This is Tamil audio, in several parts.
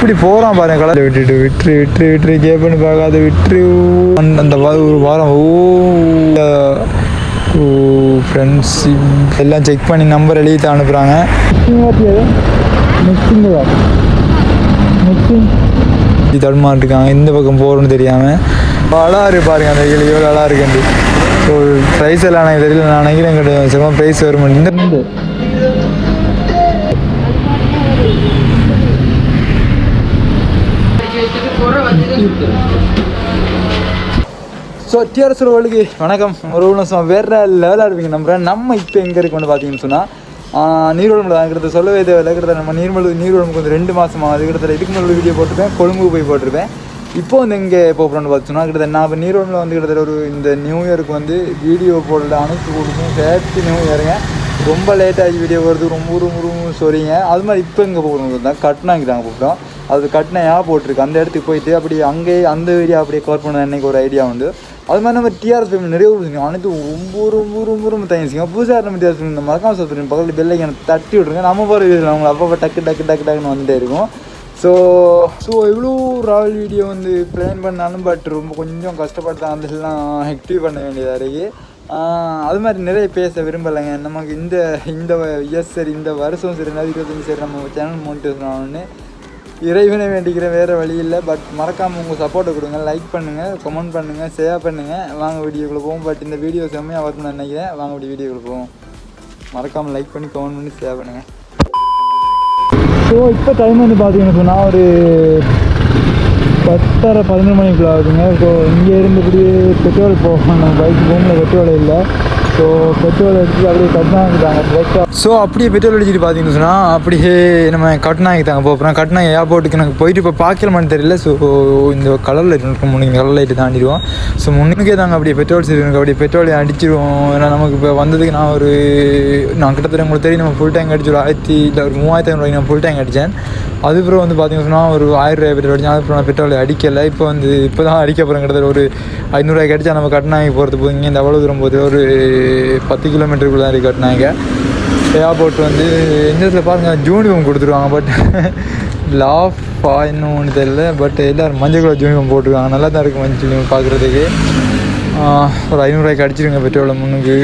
எப்படி போகிறான் பாருங்க கலர் விட்டுட்டு விட்டுரு விட்டுரு விட்டுரு கேப்னு பார்க்காத விட்டுரு. அந்த அந்த ஒரு வாரம். ஓ ஓ ஃப்ரெண்ட்ஸ் எல்லாம் செக் பண்ணி நம்பர் எழுதி தான் அனுப்புகிறாங்க தடுமாறு இருக்காங்க இந்த பக்கம் போகிறோன்னு தெரியாமல் அழகா பாருங்க அந்த கிளி எவ்வளோ அழகா இருக்குண்டு ஸோ ப்ரைஸ் எல்லாம் எனக்கு தெரியல. நான் நினைக்கிறேன் கிடையாது சில ப்ரைஸ் வரும் இந்த ஸோ டிஆர்எஸ் வேர்ல்டுக்கு வணக்கம். ஒரு நிமிஷம் வேறு லெவலாக இருப்பீங்க நம்புறேன். நம்ம இப்போ எங்கே இருக்கு வந்து பார்த்தீங்கன்னு சொன்னால் நீர்வளம் இருக்கிறத. சொல்லவே தேவையில்லை. கிட்டத்தட்ட நம்ம நீர்மலை நீர்வளமுக்கு வந்து ரெண்டு மாதம் அது கிட்டத்தட்ட இதுக்கு முன்னாடி வீடியோ போட்டிருப்பேன். கொழும்பு போய் போட்டிருப்பேன். இப்போ வந்து எங்கே போகிறோம்னு பார்த்தோம்னா கிட்டத்தட்ட நான் இப்போ நீர்வளமில் வந்து கிட்டத்தட்ட ஒரு இந்த நியூ இயருக்கு வந்து வீடியோ போடல அனுப்பி கொடுக்கும் சேர்த்து நியூ இயருங்க ரொம்ப லேட்டாகி வீடியோ வருது ரொம்ப ரொம்ப ரொம்ப சொல்லிங்க அது மாதிரி இப்போ இங்கே போகிறோம் தான் கட்டினாங்கிறாங்க போகிறோம் அது கட்டினா போட்டிருக்கு. அந்த இடத்துக்கு போயிட்டு அப்படி அங்கேயே அந்த ஏரியா அப்படியே கவர் பண்ண அன்றைக்கி ஒரு ஐடியா உண்டு. அது மாதிரி நம்ம டிஆர்எஸ் ஃபேமிலி நிறைய விடுங்க அனைத்து ரொம்ப ரொம்ப ரொம்ப ரொம்ப தேங்க்ஸுங்க புதுசாக நம்ம டிஆர்எஸ் ஃபேமிலி மறக்காம சப்ஸ்கிரைப் பக்கத்தில் பெல்லைக்கு எனக்கு தட்டி விட்ருங்க நம்ம போகிற வீடியோ அவங்களை அப்பப்போ டக்கு டக்கு டக்கு டக்குன்னு வந்துட்டே இருக்கும். ஸோ ஸோ எவ்வளோ ராவல் வீடியோ வந்து பிளான் பண்ணாலும் பட் ரொம்ப கொஞ்சம் கஷ்டப்பட்டு தான் அதெல்லாம் ஆக்டிவ் பண்ண வேண்டியதாக இருக்குது அது மாதிரி நிறைய பேச விரும்பலைங்க. நமக்கு இந்த இந்த எஸ் சரி இந்த வருஷம் சரி ரெண்டாயிரத்தி இருபத்தஞ்சு சரி நம்ம சேனல் மோட்டிவேஷன் இறைவனை வேண்டிக்கிற வேறு வழி இல்லை. பட் மறக்காமல் உங்கள் சப்போர்ட்டை கொடுங்க. லைக் பண்ணுங்கள் கமெண்ட் பண்ணுங்கள் ஷேர் பண்ணுங்கள் வாங்க வீடியோக்குள்ளே போவோம். பட் இந்த வீடியோ செம்மையாக வரணும்னு நினைக்கிறேன். வாங்க அப்படி வீடியோக்குள்ளே போவோம். மறக்காமல் லைக் பண்ணி கமெண்ட் பண்ணி ஷேர் பண்ணுங்கள் ஸோ இப்போ டைம் வந்து பார்த்தீங்கன்னு சொன்னால் ஒரு பத்தரை பதினொரு மணிக்குள்ள ஆகுதுங்க. ஸோ இங்கே இருந்தபடியே பெட்ரோல் போகணும் பைக் ரூமில் பெட்ரோல் இல்லை. ஸோ பெட்ரோல் அடிச்சு அப்படியே கட்டினாங்கிட்டாங்க ஸோ அப்படியே பெட்ரோல் அடிச்சுட்டு பார்த்தீங்கன்னு சொன்னால் அப்படியே நம்ம கட்டினாங்கிட்டாங்க போகிறோம் கட்டினா ஏர்போர்ட்டுக்கு எனக்கு போயிட்டு இப்போ பார்க்கலமான்னு தெரியல. ஸோ இந்த கலர் லைட் இருக்கும். முன்னுக்கு கலர் லைட்டு தாண்டிடுவோம் ஸோ முன்னுக்கே தாங்க அப்படியே பெட்ரோல் சரி எனக்கு அப்படியே பெட்ரோல் அடிச்சிடுவோம் ஏன்னா நமக்கு இப்போ வந்ததுக்கு நான் ஒரு நான் கிட்டத்தட்ட உங்களுக்கு தெரியும். நம்ம ஃபுல் டேங்க் அடிச்சு ஒரு ஆயிரத்தி இல்லை ஒரு மூவாயிரத்தி ஐநூறுவாய்க்கு நான் ஃபுல் டேங்க் அடித்தேன் அதுக்கப்புறம் வந்து பார்த்தீங்கன்னா சொன்னால் ஒரு ஆயிரம் ரூபாய் பெட்ரோல் அடிச்சு அதுக்கப்புறம் பெட்ரோல் அடிக்கலை. இப்போ வந்து இப்போ தான் அடிக்க போகிறேன் கிட்டத்தட்ட ஒரு ஐநூறுரூவாய்க்கு அடித்தா நம்ம கட்டினாங்க போகிறது போதுங்க இங்கே இந்த அவ்வளோ தூரம் போகுது. ஒரு பத்து கிலோமீட்டருக்குள்ள தான் இருக்கு கட்டினாங்க ஏர்போர்ட் வந்து எந்த இடத்துல பாருங்கள் ஜூனிஃபார்ம் கொடுத்துருவாங்க பட் லாஃபா இன்னும் ஒன்று தெரியல. பட் எல்லோரும் மஞ்சள் கலர் யூனிஃபார்ம் போட்டிருக்காங்க. நல்லா தான் இருக்கும் மஞ்சள் யூனிஃபார்ம் பார்க்குறதுக்கு ஒரு ஐநூறுரூவாய்க்கு அடிச்சிருங்க பெட்ரோல். முன்னுக்கு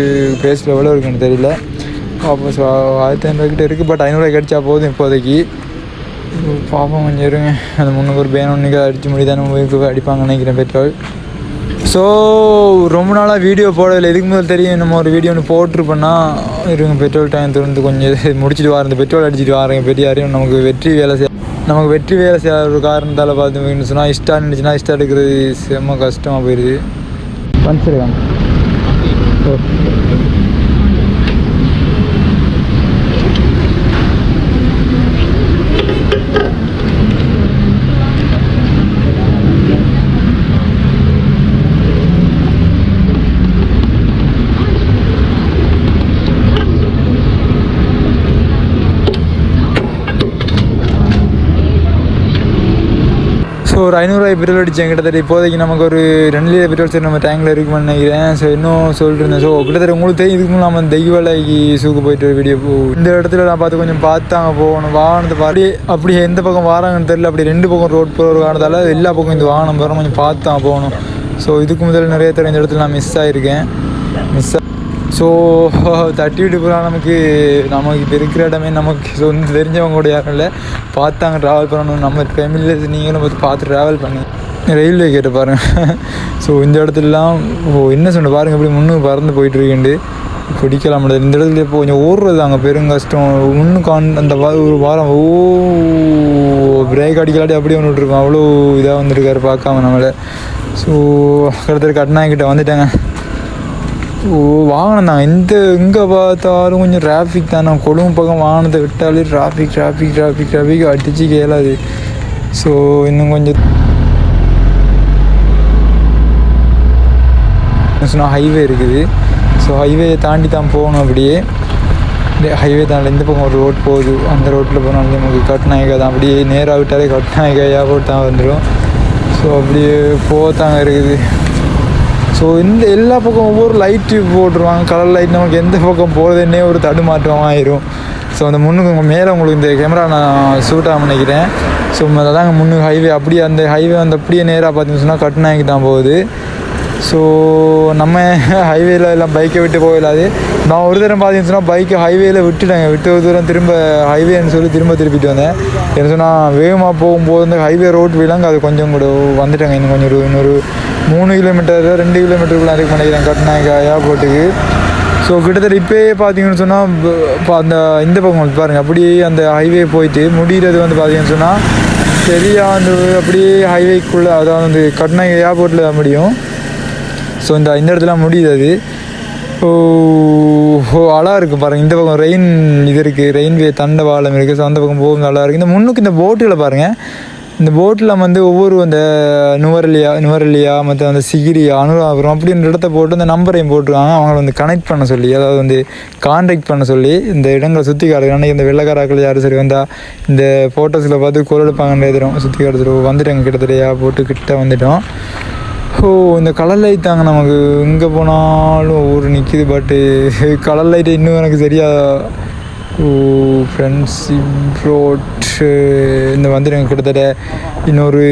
பேஸில் எவ்வளோ இருக்குன்னு தெரியல. அப்போ ஸோ ஆயிரத்தி ஐநூறுக்கிட்ட இருக்குது பட் ஐநூறுரூவாய்க்கு அடித்தா போதும் இப்போதைக்கு. பாப்போம் கொஞ்சம் இருங்க. அந்த முன்னுக்கு ஒரு பேன் ஒன்றுக்கு அடித்து முடிதானே போய் அடிப்பாங்கன்னு நினைக்கிறேன் பெட்ரோல் ஸோ ரொம்ப நாளாக வீடியோ போடவில்லை. இதுக்கு முதல் தெரியும் நம்ம ஒரு வீடியோ ஒன்று போட்டிருப்போன்னா இருங்க பெட்ரோல் டைம் திறந்து கொஞ்சம் முடிச்சுட்டு வாரம் இந்த பெட்ரோல் அடிச்சுட்டு வாரங்க பெரியாரையும் நமக்கு வெற்றி வேலை செய்ய நமக்கு வெற்றி வேலை செய்யாத ஒரு காரணத்தால் பார்த்து சொன்னால் இஷ்டா இருந்துச்சுன்னா இஷ்டம் எடுக்கிறது செம்ம கஷ்டமாக போயிடுது வந்துருக்காங்க ஓ. ஸோ ஒரு ஐநூறுரூவாய் பெட்ரோல் அடித்தேன் கிட்டத்தட்ட இப்போதைக்கு நமக்கு ஒரு ரெண்டு லிட்டர் பெட்ரோல் சரி நம்ம டேங்கில் இருக்குன்னு நினைக்கிறேன். ஸோ இன்னும் சொல்லிட்டு இருந்தேன் ஸோ கிட்டத்தட்ட உங்களுக்கு தெரியும் இதுக்கு நம்ம தெய்வலைக்கு சூக்கு போயிட்டு ஒரு வீடியோ போ இந்த இடத்துல நான் பார்த்து கொஞ்சம் பார்த்தாங்க போகணும். வாகனத்தை பார்த்து அப்படியே எந்த பக்கம் வாராங்கன்னு தெரியல. அப்படி ரெண்டு பக்கம் ரோட் போகிற ஒரு காரணத்தால் எல்லா பக்கம் இந்த வாகனம் போகிறோம் கொஞ்சம் பார்த்தான் போகணும். ஸோ இதுக்கு முதல்ல நிறைய தடவை இந்த இடத்துல நான் மிஸ் ஆகிருக்கேன் மிஸ் ஸோ தட்டி விட்டு போகிறா நமக்கு நமக்கு இப்போ இருக்கிற இடமே நமக்கு சொந்த தெரிஞ்சவங்க கூட யாரும் இல்லை. பார்த்தாங்க ட்ராவல் பண்ணணும். நம்ம ஃபேமிலியில் நீங்களும் பார்த்து பார்த்து ட்ராவல் பண்ணி. ரயில்வே கேட்டு பாருங்கள் ஸோ இந்த இடத்துலலாம் ஓ என்ன சொன்ன? பாருங்கள் இப்படி முன்னு பறந்து போயிட்டு பிடிக்கலாம் முடியாது. இந்த இடத்துல இப்போ கொஞ்சம் ஓடுறது அங்கே பெரும் கஷ்டம். ஒன்று கான் அந்த ஒரு வாரம் ஓ பிரேக் அடிக்கலாட்டி அப்படியே ஒன்று விட்ருக்கோம் அவ்வளோ இதாக வந்திருக்காரு பார்க்காம நம்மளை. ஸோ கிட்டத்தட்ட கட்னாங்கிட்ட வந்துட்டேங்க. ஓ வாகனம் தான். எந்த எங்கே பார்த்தாலும் கொஞ்சம் டிராஃபிக் தான். நான் கொழும்பு பக்கம் வாகனத்தை விட்டாலே டிராஃபிக் டிராஃபிக் டிராஃபிக் டிராஃபிக் அடிச்சு கேளாது. ஸோ இன்னும் கொஞ்சம் சொன்னால் ஹைவே இருக்குது. ஸோ ஹைவேயை தாண்டி தான் போகணும் அப்படியே. ஹைவே தான். இந்த பக்கம் ஒரு ரோட் போகுது. அந்த ரோட்டில் போனாலும் நமக்கு கட்நாயகா தான். அப்படியே நேராக விட்டாலே கட்நாயகா ஏர்போர்ட் தான் வந்துடும் ஸோ அப்படியே போத்தாங்க இருக்குது. ஸோ இந்த எல்லா பக்கம் ஒவ்வொரு லைட்டு போட்டுருவாங்க. கலர் லைட் நமக்கு எந்த பக்கம் போகிறதுன்னே ஒரு தடுமாற்றம் ஆயிரும் ஸோ அந்த முன்னுக்கு மேலே உங்களுக்கு இந்த கேமரா நான் ஷூட் ஆக நினைக்கிறேன். ஸோ அதாங்க முன்னுக்கு ஹைவே அப்படியே அந்த ஹைவே வந்து அப்படியே நேராக பார்த்தீங்கன்னு சொன்னால் கட்டுநாய்க்கு தான் போகுது. ஸோ நம்ம ஹைவேல எல்லாம் பைக்கை விட்டு போயிடாது. நான் ஒரு தரம் பார்த்தீங்கன்னு சொன்னால் பைக்கை ஹைவேல விட்டுட்டேங்க. விட்டு ஒரு தூரம் திரும்ப ஹைவேன்னு சொல்லி திரும்ப திருப்பிட்டு வந்தேன். என்ன சொன்னால் வேகமாக போகும்போது இந்த ஹைவே ரோட் விலங்கு அது கொஞ்சம் கூட வந்துட்டேங்க. இன்னும் கொஞ்சம் ஒரு இன்னொரு மூணு கிலோமீட்டர் ரெண்டு கிலோமீட்டருக்குள்ள இருக்கு நினைக்கிறேன் கட்டினாங்க ஏர்போர்ட்டுக்கு ஸோ கிட்டத்தட்ட இப்போயே பார்த்தீங்கன்னு சொன்னால் இப்போ அந்த இந்த பக்கம் பாருங்கள் அப்படியே அந்த ஹைவே போயிட்டு முடிகிறது வந்து பார்த்தீங்கன்னு சொன்னால் சரியாக அந்த அப்படியே ஹைவேக்குள்ளே அதாவது வந்து கட்னா ஏர்போர்ட்டில் தான் முடியும். ஸோ இந்த இந்த இடத்துல முடியுது அது. ஓ ஓ அழகா இருக்குது பாருங்கள் இந்த பக்கம் ரெயின் இது இருக்குது ரெயின்வே தண்டவாளம் இருக்குது ஸோ அந்த பக்கம் போகும் நல்லா இருக்குது இந்த முன்னுக்கு இந்த போட்டில் பாருங்கள் இந்த போட்டில் வந்து ஒவ்வொரு அந்த நுவரலியா நுவரலியா மற்ற அந்த சிகிரியா அனுராபுரம் அப்படின்ற இடத்த போட்டு அந்த நம்பரையும் போட்டிருக்காங்க. அவங்கள வந்து கனெக்ட் பண்ண சொல்லி அதாவது வந்து கான்டாக்ட் பண்ண சொல்லி இந்த இடங்களை சுற்றி காட்டுறது அன்றைக்கி இந்த வெள்ளக்காராக்கள் யாரும் சரி வந்தால் இந்த ஃபோட்டோஸில் பார்த்து குரல் எடுப்பாங்கன்னு எதிரும். சுற்றி காட்டுறது வந்துட்டோங்க கிட்டத்தட்டையா போட்டு கிட்ட வந்துட்டோம். ஓ இந்த கலர் லைட் தாங்க நமக்கு. எங்கே போனாலும் ஊர் நிற்கிது பட்டு கலர் லைட் இன்னும் எனக்கு சரியாக ஓ ஃப்ரெண்ட்ஷிப் ரோட் இந்த வந்துடுங்க கிட்டத்தட்ட. இன்னொரு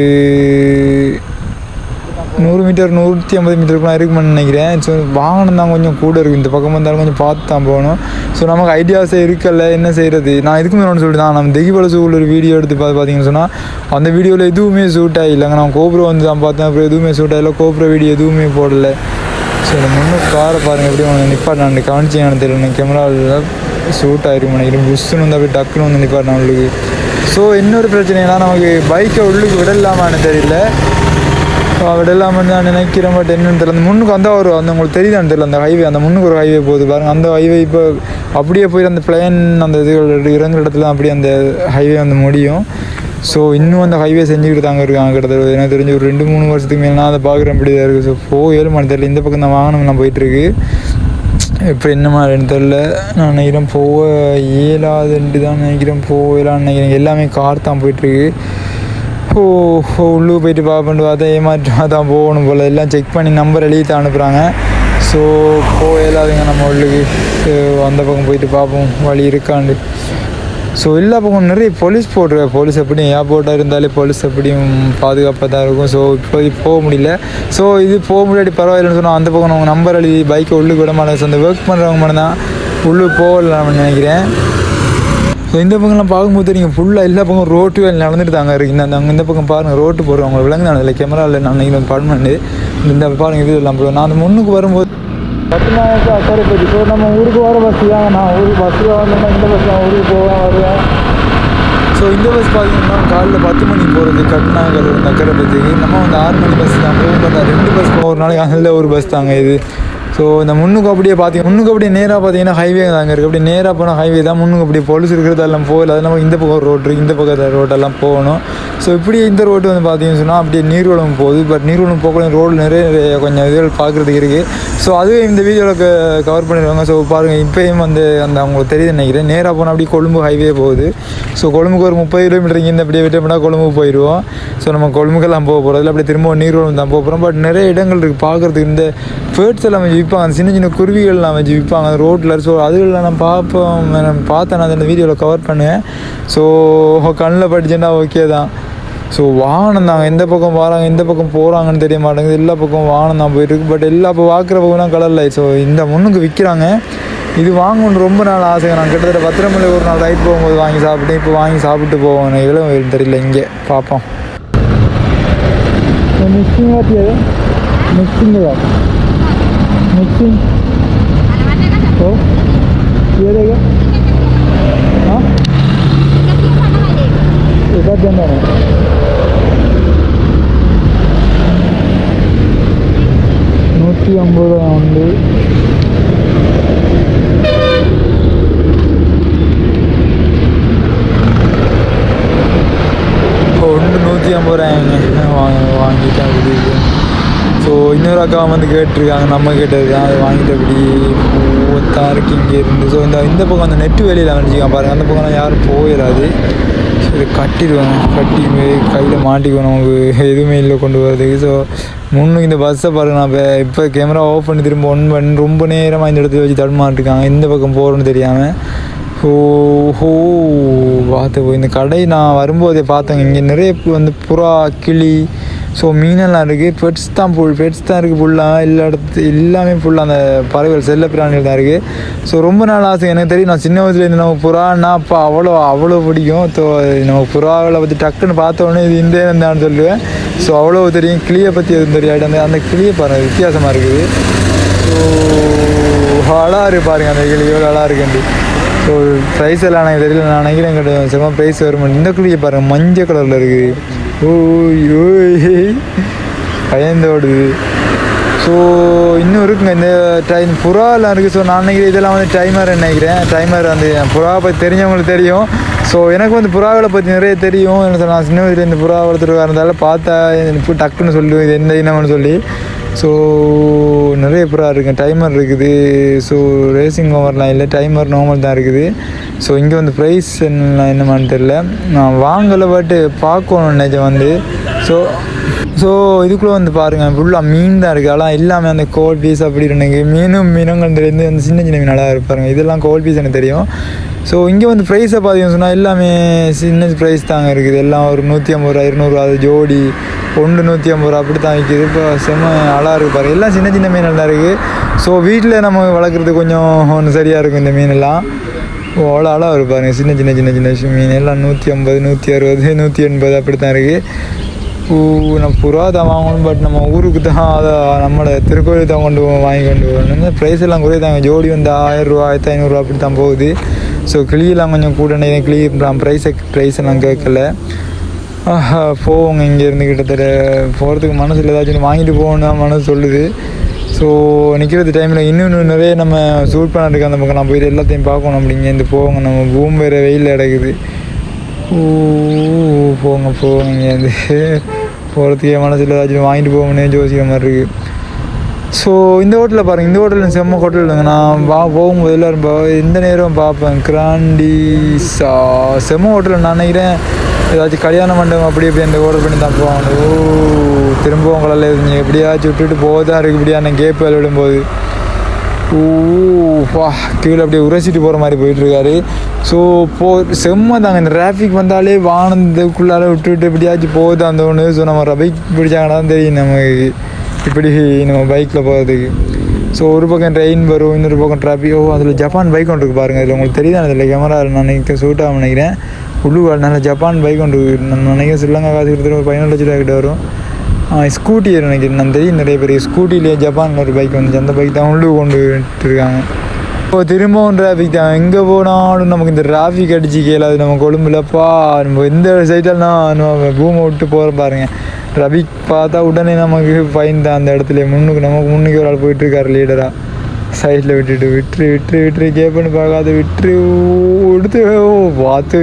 நூறு மீட்டர் நூற்றி ஐம்பது மீட்டருக்குலாம் இருக்குமென்னு நினைக்கிறேன். ஸோ வாகனம் தான் கொஞ்சம் கூட இருக்கும் இந்த பக்கம் வந்தாலும் கொஞ்சம் பார்த்து தான் போகணும். ஸோ நமக்கு ஐடியாஸே இருக்கல என்ன செய்கிறது நான் இதுக்கு மேலே ஒன்று சொல்லிட்டு நம்ம தெகிபல சூழல் ஒரு வீடியோ எடுத்து பார்த்து பார்த்தீங்கன்னு சொன்னால் அந்த வீடியோவில் எதுவுமே சூட் ஆகிலங்க நான் கோபுரம் வந்து தான் பார்த்தேன். அப்புறம் எதுவுமே சூட் ஆகல கோப்ரோ வீடியோ எதுவுமே போடல. ஸோ இந்த முன்னு காரை பாருங்கள் எப்படி ஒன்று நிப்பாட்டு நான் எனக்கு தெரியல கேமராவில் ஷூட் ஆகிருக்கும் நினைக்கிறேன் புஷ்ஷுன்னு வந்து அப்படியே டக்குன்னு வந்து நிப்பாட்டு நம்மளுக்கு ஸோ இன்னொரு பிரச்சனைனா நமக்கு பைக்கை உள்ளுக்கு விடலாமான்னு தெரியல. விடலாம நான் நினைக்கிறேன் பட் என்னன்னு தெரியல. அந்த முன்னுக்கு வந்தால் ஒரு அந்த உங்களுக்கு தெரியுதான்னு தெரியல அந்த ஹைவே அந்த முன்னுக்கு ஒரு ஹைவே போகுது பாருங்க. அந்த ஹைவே இப்போ அப்படியே போய் அந்த பிளேன் அந்த இதுகள் இறங்குற இடத்துல அப்படியே அந்த ஹைவே வந்து முடியும். ஸோ இன்னும் அந்த ஹைவே செஞ்சுக்கிட்டு தாங்க இருக்காங்க கிட்டத்தட்ட. எனக்கு தெரிஞ்சு ஒரு ரெண்டு மூணு வருஷத்துக்கு மேலே நான் அதை பார்க்குறேன் அப்படி தான் இருக்குது ஸோ போ ஏழு மணி தெரியல. இந்த பக்கம் தான் வாகனம்லாம் போயிட்டுருக்கு. இப்போ என்ன மாதிரின்னு தெரில நான் நினைக்கிறேன் போக இயலாதுன்ட்டு தான் நினைக்கிறேன் போகலான்னு நினைக்கிறேன். எல்லாமே கார் தான் போயிட்டுருக்கு. ஓ உள்ளே போயிட்டு பார்ப்பேன் பார்த்தா ஏமாற்றம் தான் போகணும் போல். எல்லாம் செக் பண்ணி நம்பர் எழுதி தான் அனுப்புகிறாங்க ஸோ போயிடாதுங்க நம்ம உள்ளுக்கு அந்த பக்கம் போயிட்டு பார்ப்போம் வழி இருக்காண்டு. ஸோ எல்லா பக்கம் நிறைய போலீஸ் போடுற போலீஸ் எப்படியும் ஏர்போர்ட்டாக இருந்தாலே போலீஸ் எப்படியும் பாதுகாப்பாக தான் இருக்கும். ஸோ இப்போதைக்கு போக முடியல. ஸோ இது போக முடியாது பரவாயில்லைன்னு சொன்னால் அந்த பக்கம் அவங்க நம்பர் எழுதி பைக்கை உள்ளுக்கு விட மாட்டாங்க. அந்த ஒர்க் பண்ணுறவங்க மட்டும்தான் உள்ளுக்கு போகலாம்னு நினைக்கிறேன். ஸோ இந்த பக்கம்லாம் பார்க்கும்போது நீங்கள் ஃபுல்லாக எல்லா பக்கம் ரோட்டு வேலை நடந்துட்டு தாங்க இருக்குது இந்த அங்கே இந்த பக்கம் பாருங்கள் ரோட்டு போடுறவங்க விலங்கு நான் இல்லை நான் நீங்கள் பர்மனெண்ட் இந்த பாருங்கள் இது எல்லாம் போடுவோம் நான் அந்த முன்னுக்கு வரும்போது பத்துனாயிரத்து அக்கறைப்பட்டி ஸோ நம்ம ஊருக்கு வர பஸ் தான் நான் ஊருக்கு பஸ்ஸில் வந்தோம்னா இந்த பஸ் தான் ஊருக்கு போவேன் வருவேன். ஸோ இந்த பஸ் பார்த்தீங்கன்னா காலைல பத்து மணிக்கு போகிறது இந்த அக்கரைப்பட்டிக்கு நம்ம வந்து ஆறு மணி பஸ் தான். போகும் பார்த்தா ரெண்டு பஸ் நாளைக்கு அதில் ஒரு பஸ் தாங்க இது. ஸோ இந்த முன்னுக்கு அப்படியே பார்த்தீங்க முன்னுக்கு அப்படியே நேராக பார்த்தீங்கன்னா ஹைவே தாங்க இருக்குது அப்படியே நேராக போனால் ஹைவே தான் முன்னுக்கு அப்படியே இருக்கிறது இருக்கிறதெல்லாம் போகல. அது நம்ம இந்த பக்கம் ரோடு இந்த பக்கத்தில் ரோட்டெல்லாம் போகணும். ஸோ இப்படி இந்த ரோடு வந்து பார்த்தீங்கன்னு சொன்னால் அப்படியே நீர்வளம் போகுது. பட் நீர்வளம் போகக்கூடிய ரோடு நிறைய நிறைய கொஞ்சம் இதுகள் பார்க்குறதுக்கு இருக்குது ஸோ அதுவே இந்த வீடியோவில் கவர் பண்ணிடுவாங்க. ஸோ பாருங்கள் இப்போயும் வந்து அந்த அவங்களுக்கு தெரியுது நினைக்கிறேன். நேராக போனால் அப்படியே கொழும்பு ஹைவே போகுது. ஸோ கொழும்புக்கு ஒரு முப்பது கிலோமீட்டர் இங்கே அப்படியே விட்டு போனால் கொழும்பு போயிடுவோம் ஸோ நம்ம கொழும்புக்கெல்லாம் போக போகிறோம் அப்படியே திரும்ப நீர்வளம் தான் போக போகிறோம் பட் நிறைய இடங்கள் இருக்குது பார்க்குறதுக்கு இந்த பேர்ட்ஸ் எல்லாம் விற்பாங்க அந்த சின்ன சின்ன குருவிகள்லாம் வச்சு விற்பாங்க ரோட்டில் ஸோ அதுகளில் நான் பார்ப்போம். நான் பார்த்தேன். நான் அந்த வீடியோவில் கவர் பண்ணுவேன் ஸோ கண்ணில் படிச்சேன்னா ஓகே தான். ஸோ வாகனம் தாங்க. எந்த பக்கம் வராங்க எந்த பக்கம் போகிறாங்கன்னு தெரிய மாட்டேங்குது. எல்லா பக்கம் வாகனம் தான் போயிட்டுருக்கு பட் எல்லா இப்போ பார்க்குற பக்கம்லாம் கலர் லைட் ஸோ இந்த முன்னுக்கு விற்கிறாங்க இது வாங்கணும்னு ரொம்ப நாள் ஆசைங்க நான் கிட்டத்தட்ட பத்திரமலை ஒரு நாள் ரைட் போகும்போது வாங்கி சாப்பிட்டு இப்போ வாங்கி சாப்பிட்டு போவோம். எவ்வளோ தெரியல. இங்கே பார்ப்போம். மிக்சிங் ஆச்சு மிக்சிங் मिक्सी तो ये देगा हाँ इधर देना है నూటి అంబులో ఉంది இன்னொரு அக்கா வந்து கேட்டிருக்காங்க நம்ம கேட்டது தான் அதை வாங்கிட்டு அப்படி ஒத்தான் இங்கே இருந்து. ஸோ இந்த இந்த பக்கம் அந்த நெட்டு வெளியில் வந்துச்சுக்கான் பாருங்கள் அந்த பக்கம்லாம் யாரும் போயிடாது ஸோ இதை கட்டிடுவேன். கட்டி கையில் மாட்டிக்கணும் நமக்கு எதுவுமே இல்லை கொண்டு வரதுக்கு. ஸோ முன்னுக்கு இந்த பஸ்ஸை பாருங்க. நான் இப்போ இப்போ கேமரா ஆஃப் பண்ணி திரும்ப ஒன் பண்ணி ரொம்ப நேரமாக இந்த இடத்துல வச்சு தடுமாட்டிருக்காங்க இந்த பக்கம் போகிறோன்னு தெரியாமல் ஓ ஹோ பார்த்து போய் இந்த கடை நான் வரும்போதே பார்த்தேங்க இங்கே நிறைய வந்து புறா கிளி ஸோ மீனெல்லாம் இருக்குது பெட்ஸ் தான் புல் பெட்ஸ் தான் இருக்குது ஃபுல்லாக எல்லா இடத்து எல்லாமே ஃபுல்லாக அந்த பறவைகள் செல்ல பிராணிகள் தான் இருக்குது ஸோ ரொம்ப நாள் ஆசை. எனக்கு தெரியும் நான் சின்ன வயசுலேருந்து நம்ம புறான்னா அப்போ அவ்வளோ அவ்வளோ பிடிக்கும். ஸோ நம்ம புறாவில் பற்றி டக்குன்னு பார்த்த உடனே இது இந்த இருந்தான்னு சொல்லுவேன். ஸோ அவ்வளோ தெரியும். கிளியை பற்றி எதுவும் தெரியாது. அந்த அந்த கிளியை பாருங்கள் வித்தியாசமாக இருக்குது. ஸோ அழகாக இருக்கு பாருங்க அந்த கிளி எவ்வளோ அழகாக இருக்குண்டு ஸோ ப்ரைஸ் எல்லாம் எனக்கு தெரியல. நான் நினைக்கிறேன் எங்கிட்ட செம்ம ப்ரைஸ் வரும் இந்த கிளியை பாருங்க மஞ்சள் கலரில் இருக்குது. ஓய் ஓய். பயந்து ஓடுது ஸோ இன்னும் இருக்குங்க இந்த டைம் புறாலாம் இருக்குது ஸோ நான் நினைக்கிறேன் இதெல்லாம் வந்து டைமர் நினைக்கிறேன். டைமர் அந்த புறாவை பற்றி தெரிஞ்சவங்களுக்கு தெரியும். ஸோ எனக்கு வந்து புறாவை பற்றி நிறைய தெரியும். என்ன சொல்ல நான் சின்ன வயசுல இந்த புறா வளர்த்துட்டு வரதால பார்த்தா டக்குன்னு சொல்லுவேன் இது எந்த இனம்னு சொல்லி. ஸோ நிறைய புறா இருக்குது டைமர் இருக்குது. ஸோ ரேசிங் ஓவர்லாம் இல்லை டைமர் நார்மல் தான் இருக்குது. ஸோ இங்கே வந்து ப்ரைஸ் என்ன என்னமான்னு தெரில நான் வாங்கலை பட்டு பார்க்கணும் நிஜம் வந்து. ஸோ ஸோ இதுக்குள்ளே வந்து பாருங்கள் ஃபுல்லாக மீன் தான் இருக்குது அதெல்லாம் எல்லாமே அந்த கோல் பீஸ் அப்படி எனக்கு மீனும் மீனங்கள்லேருந்து அந்த சின்ன சின்ன மீன் நல்லா இருப்பாருங்க இதெல்லாம் கோல் பீஸ் எனக்கு தெரியும். ஸோ இங்கே வந்து ப்ரைஸை பார்த்தீங்கன்னு சொன்னால் எல்லாமே சின்ன ப்ரைஸ் தாங்க இருக்குது எல்லாம் ஒரு நூற்றி ஐம்பது ரூபா இருநூறுவா அது ஜோடி ஒன்று நூற்றி ஐம்பது ரூபா அப்படி தான் விற்கிது இப்போ செம்ம அழகாக இருக்கு பாருங்க. எல்லாம் சின்ன சின்ன மீன் தான் இருக்குது ஸோ வீட்டில் நம்ம வளர்க்குறது கொஞ்சம் ஒன்று சரியாக இருக்கும் இந்த மீனெல்லாம். ஓ அவ்வளோ அழகாக இருப்பாருங்க சின்ன சின்ன சின்ன சின்ன மீன் எல்லாம் நூற்றி ஐம்பது நூற்றி அறுபது நூற்றி எண்பது அப்படி தான் இருக்குது நம்ம புறா தான் வாங்கணும் பட் நம்ம ஊருக்கு தான் அதை நம்மளை திருக்கோயில் தான் கொண்டு போவோம் வாங்கி கொண்டு வரணும் ப்ரைஸ் எல்லாம் குறையுதாங்க ஜோடி வந்து ஆயிரம் ரூபா ஆயிரத்தி ஐநூறுரூவா அப்படி தான் போகுது ஸோ கிளியெல்லாம் கொஞ்சம் கூட கிளி ப்ரைஸை ப்ரைஸ் எல்லாம் கேட்கல ஆஹா, போவோங்க இங்கேருந்து கிட்டத்தட்ட போகிறதுக்கு மனசில் ஏதாச்சும் வாங்கிட்டு போகணும் மனசு சொல்லுது ஸோ நிற்கிறது டைமில் இன்னும் நிறைய நம்ம சூட் பண்ணிட்டு அந்த பக்கம் நான் போயிட்டு எல்லாத்தையும் பார்க்கணும் அப்படிங்க இந்த போவோங்க நம்ம பூம் வேறு வெயில் கிடக்குது ஊ, போங்க போங்க இங்கேருந்து போகிறதுக்கே மனசில் ஏதாச்சும் வாங்கிட்டு போகணும்னே ஜோசிக்கிற மாதிரி இருக்குது ஸோ இந்த ஹோட்டலில் பாருங்கள் இந்த ஹோட்டலில் செம்ம ஹோட்டல் இல்லைங்க நான் வா போகும்போது எல்லோரும் பா எந்த நேரம் பார்ப்பேன் கிராண்டி சா செம்ம ஹோட்டலில் நான் நினைக்கிறேன் ஏதாச்சும் கல்யாண மண்டபம் அப்படி இப்படி அந்த ஹோட்டல் பண்ணி தான் போவாங்க ஓ திரும்ப உங்களால் நீங்கள் எப்படியாச்சும் விட்டுட்டு போதா இருக்கு இப்படியா நான் கேப் விடும்போது ஓ வா கீழே அப்படியே உரசிட்டு போகிற மாதிரி போயிட்டுருக்காரு. ஸோ போ செம்ம தாங்க. இந்த டிராஃபிக் வந்தாலே வானத்துக்குள்ளார விட்டுவிட்டு எப்படியாச்சும் போகுது அந்த ஒன்று ஸோ நம்ம பைக் பிடிச்சாங்கன்னா தான் தெரியும் நமக்கு இப்படி நம்ம பைக்கில் போகிறதுக்கு ஸோ ஒரு பக்கம் ட்ரெயின் வரும் இன்னொரு பக்கம் டிராஃபிக் ஓ அதில் ஜப்பான் பைக் ஒன்று இருக்கு பாருங்கள் இதில் உங்களுக்கு தெரியுதா? அதில் கேமரா நான் நினைக்க சூட் ஆகும் நினைக்கிறேன். உள்ளூர் நல்ல ஜப்பான் பைக் ஒன்று நான் நினைக்கிறேன் ஸ்ரீலங்கா காசு கொடுத்துட்டு ஒரு பதினேழு லட்ச ரூபா கிட்ட வரும். ஸ்கூட்டி நினைக்கிறேன் நான் தெரியும் நிறைய பேர் ஸ்கூட்டிலேயே ஜப்பானில் ஒரு பைக் வந்துச்சு அந்த பைக் தான் உள்ளு கொண்டு இருக்காங்க இப்போ திரும்பவும் டிராஃபிக் தான். எங்கே போனாலும் நமக்கு இந்த டிராஃபிக் அடிச்சு கேளாது நம்ம கொழும்புலப்பா நம்ம எந்த சைட்டெல்லாம் நம்ம பூமை விட்டு போகிற பாருங்க. டிராஃபிக் பார்த்தா உடனே நமக்கு ஃபைன் தான். அந்த இடத்துல முன்னுக்கு நமக்கு முன்னுக்கு ஒரு ஆள் போயிட்டுருக்காரு லீடராக சைடில் விட்டுட்டு விட்டுரு விட்டுரு விட்டுரு கேப்புன்னு பார்க்காத விட்டுரு ஊ, எடுத்து ஓ பார்த்து.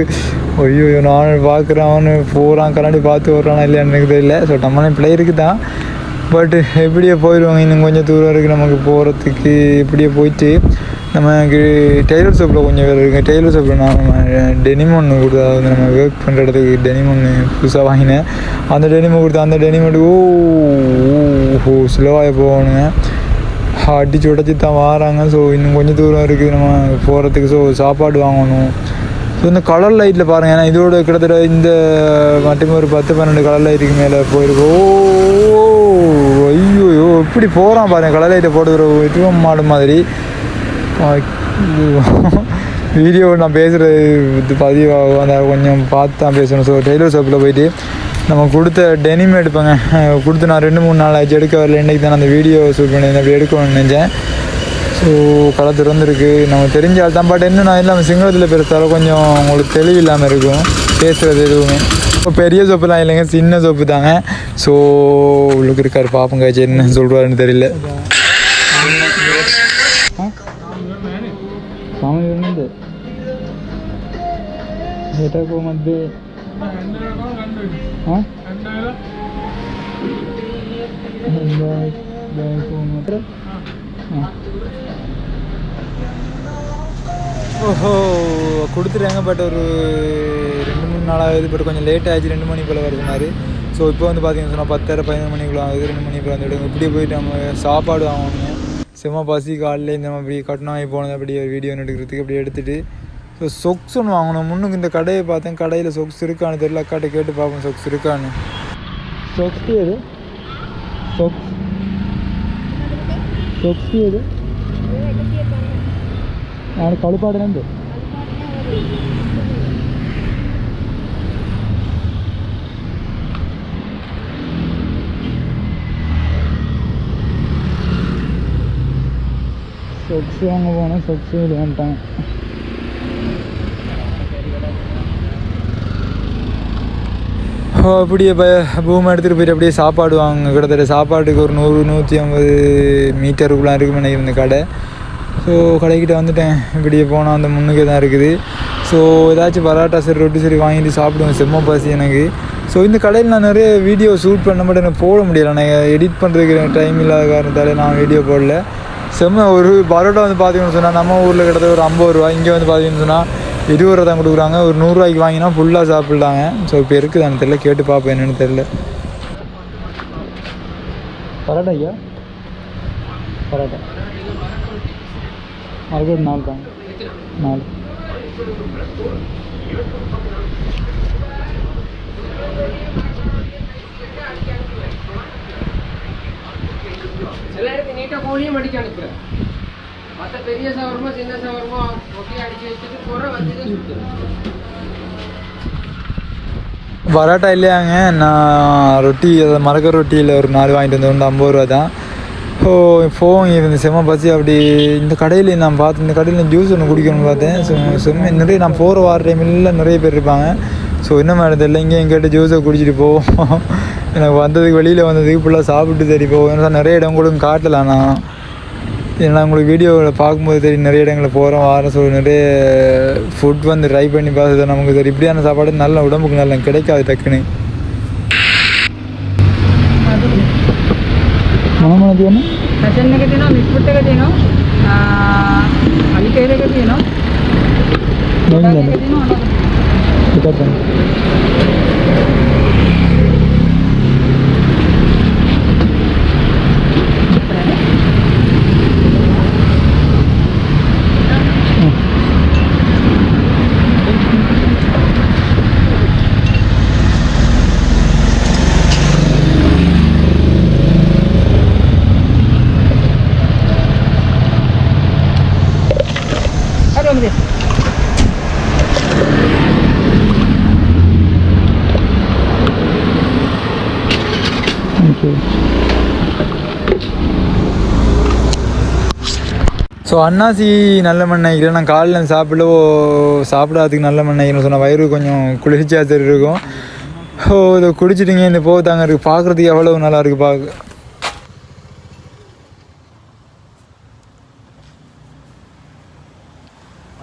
ஐயோ நான் பார்க்குறேன் அவனு போகிறான் கண்ணாடி பார்த்து வர்றானா இல்லையான்னு எனக்கு தெரியல. ஸோ நம்மளே பிளேயருக்கு தான் பட் எப்படியே போயிடுவாங்க இன்னும் கொஞ்சம் தூரம் இருக்குது நமக்கு போகிறதுக்கு இப்படியே போயிட்டு நமக்கு டெய்லர் ஷாப்பில் கொஞ்சம் வேறு இருக்குது டெய்லர் ஷாப்பில் நான் நம்ம டெனிம் ஒன்று கொடுத்தா வந்து நம்ம ஒர்க் பண்ணுற இடத்துக்கு டெனிம் ஒன்று புதுசாக வாங்கினேன். அந்த டெனிமை கொடுத்து அந்த டெனிம் ஓ ஓ ஸ்லோவாக போகணுங்க. அடிச்சு உடச்சி தான் வராங்க. ஸோ இன்னும் கொஞ்சம் தூரம் இருக்குது நம்ம போகிறதுக்கு ஸோ சாப்பாடு வாங்கணும். ஸோ இந்த கலர் லைட்டில் பாருங்கள் ஏன்னா இதோட கிட்டத்தட்ட இந்த மட்டுமே ஒரு பத்து பன்னெண்டு கலர் லைட்டுக்கு மேலே போயிருக்கு. ஓ ஐயோ இப்படி போகிறான் பாருங்கள் கலர் லைட்டை போட்டு ஒரு இதுவும் மாடு மாதிரி. வீடியோ நான் பேசுகிறது இது பதிவாகும். அந்த கொஞ்சம் பார்த்து தான் பேசணும் ஸோ டெய்லர் ஷாப்பில் போயிட்டு நம்ம கொடுத்த டெனிம் எடுப்பேங்க. கொடுத்து நான் ரெண்டு மூணு நாள் ஆச்சு. எடுக்க வரல. இன்றைக்கி தான் அந்த வீடியோ ஷூட் பண்ணி அப்படி எடுக்கணும்னு நினச்சேன். ஸோ கடை திறந்துருக்கு. நமக்கு தெரிஞ்ச ஆள் தான். பட் இன்னும் நான் இல்லாமல் சிங்களத்தில் பெருசால கொஞ்சம் உங்களுக்கு தெளிவு இல்லாமல் இருக்கும். பேசுகிறது எதுவுமே. இப்போ பெரிய சோப்புலாம் இல்லைங்க. சின்ன சோப்பு தாங்க. ஸோ உள்ளுக்கு இருக்கார் பாப்பங்க என்ன சொல்கிறாருன்னு தெரியல. சாமி এটাকে মধ্যে হ্যাঁ ஓஹோ கொடுத்துட்டாங்க பட் ஒரு ரெண்டு மூணு நாளாகுது பட் கொஞ்சம் லேட் ஆகிடுச்சு ரெண்டு மணி போல் வருது மாதிரி ஸோ இப்போ வந்து பார்த்தீங்கன்னா சொன்னால் பத்தரை பதினொன்று மணிக்குள்ள ஆகுது ரெண்டு மணிக்குள்ள வந்து விடுங்க இப்படியே போயிட்டு நம்ம சாப்பாடு வாங்கணும் செம்மா பசி காலையில் இந்த மாதிரி இப்படி கட்டினா போனது அப்படி ஒரு வீடியோ எடுக்கிறதுக்கு அப்படி எடுத்துகிட்டு ஸோ சொக்ஸ் ஒன்று வாங்கணும். முன்னுக்கு இந்த கடையை பார்த்தேன். கடையில் சொக்ஸ் இருக்கான்னு தெரியல. அக்காட்ட கேட்டு பார்ப்போம் சொக்ஸ் இருக்கான்னு. சொக்ஸ் எது? சொக்ஸ் சொக்ஸ் எது? நான் கழுப்பாடுலேருந்து சொக்ஸ் வாங்க போனேன். சொக்ஸ் விளையாண்டாங்க அப்படியே ப பூமை எடுத்துகிட்டு போயிட்டு அப்படியே சாப்பாடு வாங்க கிட்டத்தட்ட சாப்பாட்டுக்கு ஒரு நூறு நூற்றி ஐம்பது மீட்டருக்குள்ளே இருக்குமே நினைக்கிறேன் இந்த கடை. ஸோ கடைக்கிட்ட வந்துட்டேன். இப்படியே போனால் அந்த முன்னுக்கே தான் இருக்குது. ஸோ ஏதாச்சும் பரோட்டா சரி ரொட்டி சரி வாங்கிட்டு சாப்பிடுவேன். செம்ம பசி எனக்கு. ஸோ இந்த கடையில் நான் நிறைய வீடியோ ஷூட் பண்ண மட்டும் எனக்கு போட முடியல. நான் எடிட் பண்ணுறதுக்கு எனக்கு டைம் இல்லாத காரணத்தால் நான் வீடியோ போடல. செம்ம ஒரு பரோட்டா வந்து பார்த்தீங்கன்னு சொன்னால் நம்ம ஊரில் கிட்டத்தட்ட ஒரு ஐம்பது ரூபா இங்கே வந்து பார்த்தீங்கன்னு சொன்னால் இருபது ரூபா தான் கொடுக்குறாங்க. ஒரு நூறுரூவாய்க்கு வாங்கினா ஃபுல்லாக சாப்பிட்லாங்க. ஸோ இப்போ இருக்குதான்னு தெரில கேட்டு பார்ப்பேன் என்னென்னு தெரில பரோட்டா ஐயா? பரோட்டா. மறுபடியும் நாலு தாங்க. நாலு சில நீட்டாக கோழியும் அனுப்புகிறேன் மற்ற பெரிய சவரமோ சின்ன சவரமோ ஒட்டி அடிச்சு வச்சுட்டு குறை வந்து பரோட்டா இல்லையாங்க? நான் ரொட்டி அதை மரக்க ரொட்டியில் ஒரு நாலு வாங்கிட்டு வந்து ஒன்று ஐம்பது ரூபா தான். ஸோ ஃபோன் இந்த செம்ம பசி. அப்படி இந்த கடையில் நான் பார்த்து இந்த கடையில் ஜூஸ் ஒன்று குடிக்கணும்னு பார்த்தேன். ஸோ செம்ம நிறைய நான் போகிற வார டைமில் நிறைய பேர் இருப்பாங்க. ஸோ என்ன மேடம் தெரியல? இங்கே எங்கிட்ட ஜூஸை குடிச்சிட்டு போவோம். எனக்கு வந்ததுக்கு வெளியில் வந்ததுக்கு ஃபுல்லாக சாப்பிட்டு சரி போவோம். நிறைய இடம் கூட காட்டலாம் நான். ஏன்னா உங்களுக்கு வீடியோவில் பார்க்கும்போது தெரியும் நிறைய இடங்களில் போகிறோம் வாரம் சொல்ல நிறைய ஃபுட் வந்து ட்ரை பண்ணி பார்த்து நமக்கு சரி இப்படியான சாப்பாடு நல்ல உடம்புக்கு நல்லா கிடைக்காது டக்குன்னு. చెన్నకి తినో ஸோ அன்னாசி நல்ல மண்ணெண்ணெய்க்கு நான் காலில் சாப்பிடவோ சாப்பிடாததுக்கு நல்ல மண்ணெண்ணெய்னு சொன்னால் வயிறு கொஞ்சம் குளிர்ச்சியாக சரி இருக்கும். ஓ இதை குடிச்சிட்டிங்க இந்த போக தாங்க இருக்குது பார்க்குறதுக்கு எவ்வளோ நல்லா இருக்குது பார்க்க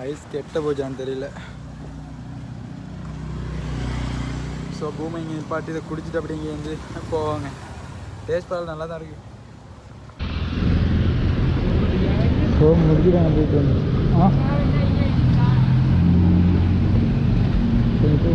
ஐஸ் கெட்ட போச்சான்னு தெரியல. ஸோ பூமை இங்கே நிப்பாட்டி இதை குடிச்சிட்டு அப்படி இங்கே வந்து போவாங்க. டேஸ்ட் பரவாயில்ல நல்லா தான் இருக்குது तो मुर्गी रहने दे दोनों हाँ। बिल्कुल।